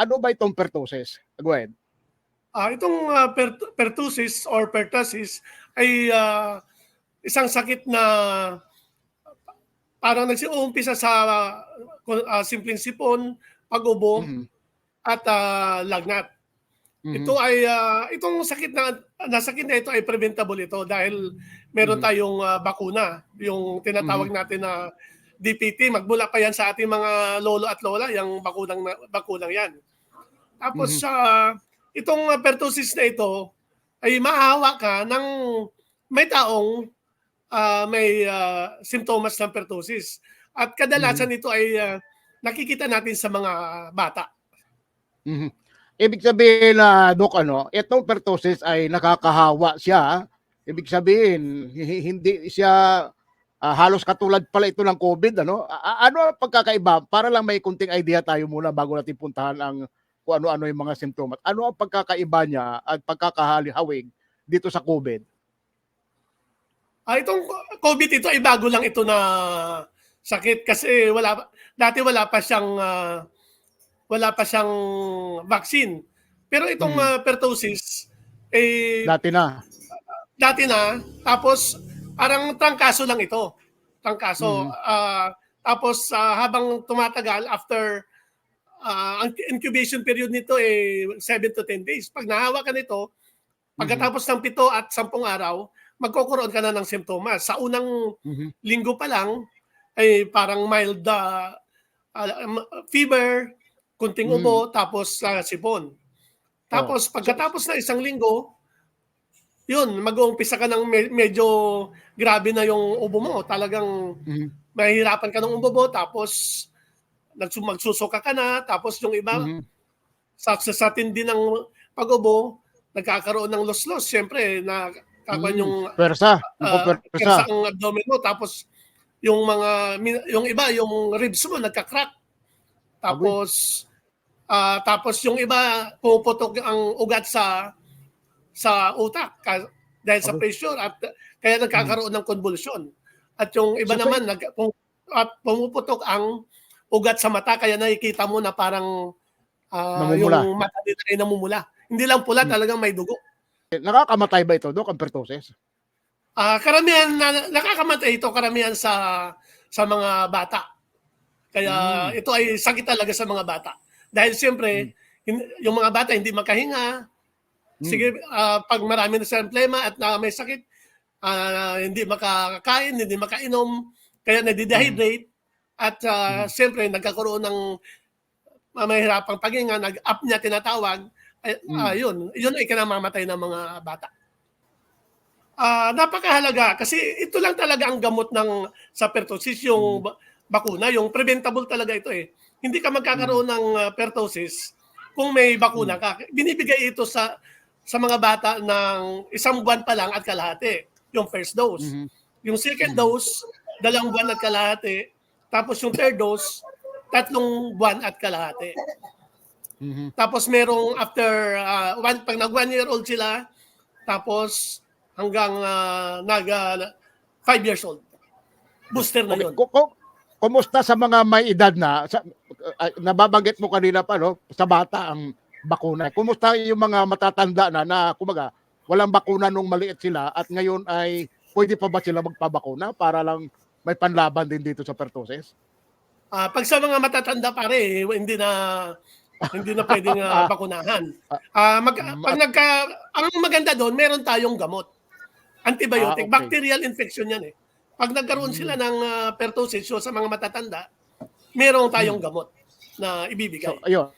Ano ba itong pertussis? Go ahead. Ah, itong ah, per- pertussis or pertussis ay ah, isang sakit na parang nagsiumpisa sa ah, simpleng sipon, pag-ubo Mhm. at ah, lagnat. Mhm. Ito ay ah, itong sakit na nasakit na ito ay preventable ito dahil meron Mhm. tayong ah, bakuna, yung tinatawag natin na DPT. Magmula pa yan sa ating mga lolo at lola, yung bakunang bakunang yan. Tapos Mhm. sa itong ah, pertussis na ito ay maahawa ka ng may taong ah, may ah, simptomas ng pertussis. At kadalasan ito ay ah, nakikita natin sa mga bata. Mhm. Ibig sabihin na Dok ano, itong pertussis ay nakakahawa siya. Ibig sabihin hi- hindi siya ah, halos katulad pala ito ng COVID ano. A- ano ang pagkakaiba para lang may kunting idea tayo muna bago natin puntahan ang kung ano-ano yung mga simptomas. Ano ang pagkakaiba niya at pagkakahalihawig dito sa COVID? Ah, itong COVID ito ay bago lang ito na sakit kasi wala dati wala pa siyang ah, wala pa siyang vaccine. Pero itong Mhm. ah, pertussis eh Dati na. dati na tapos parang trangkaso lang ito. Trangkaso. Mhm. Ah, tapos ah, habang tumatagal after ah, ang incubation period nito eh 7 to 10 days. Pag nahawa ka nito, pagkatapos ng 7 at 10 araw, magkakaroon ka na ng simptomas. Sa unang Mhm. linggo pa lang ay parang mild ah, um, fever, kunting ubo, tapos ah, sipon. Tapos pagkatapos na isang linggo, yun, mag-uumpisa ka ng me- medyo grabe na yung ubo mo. Talagang Mhm. mahihirapan ka ng ubo mo, tapos nagsu- magsusuka ka na, tapos yung iba, Mhm. sa, sa, sa tindi ng pag-ubo, nagkakaroon ng los-los. Siyempre, na kakuan Mm. yung Persa. ah, Persa. kersa ang abdomen mo tapos yung mga yung iba yung ribs mo nagka-crack tapos ah, tapos yung iba puputok ang ugat sa sa utak ka- dahil sa pressure at kaya nagkakaroon ng convulsion at yung iba So, naman nag pum- at pumuputok ang ugat sa mata kaya nakikita mo na parang ah, Namumula. yung mata nila ay namumula hindi lang pula Hmm. talagang may dugo Nakakamatay ba ito, Dok, ang pertussis? Ah, karamihan na nakakamatay ito karamihan sa sa mga bata. Kaya Mm. ito ay sakit talaga sa mga bata. Dahil siyempre, hin- yung mga bata hindi makahinga. Mm. Sige, ah, pag marami na silang problema at na may sakit, ah, hindi makakain, hindi makainom, kaya nadidehydrate. At ah, siyempre, nagkakaroon ng uh, mahirapang paghinga, nag-apnea tinatawag. Ay, Mm. ah, yun, yun ay kinamamatay ng mga bata. Ah, napakahalaga kasi ito lang talaga ang gamot ng sa pertussis yung ba- bakuna, yung preventable talaga ito eh. Hindi ka magkakaroon ng ah, pertussis kung may bakuna ka. Binibigay ito sa sa mga bata ng isang buwan pa lang at kalahati, yung first dose. Mhm. Yung second dose, dalawang buwan at kalahati. Tapos yung third dose, tatlong buwan at kalahati. Mhm. Tapos merong after ah, one, pag nag one year old sila, tapos hanggang ah, nag ah, five years old. Booster na Okay, yun. ku- ku- Kumusta sa mga may edad na sa, uh, nababanggit mo kanina pa no sa bata ang bakuna. Kumusta yung mga matatanda na na kumaga walang bakuna nung maliit sila at ngayon ay pwede pa ba sila magpabakuna para lang may panlaban din dito sa pertussis? Ah, pag sa mga matatanda pare, eh, hindi na hindi na pwedeng ah, bakunahan. Ah, mag, pag nagka, ang maganda doon, meron tayong gamot. Antibiotic, Ah, okay. bacterial infection yan eh. Pag nagkaroon sila ng ah, pertussis so sa mga matatanda, meron tayong gamot na ibibigay. So ayun.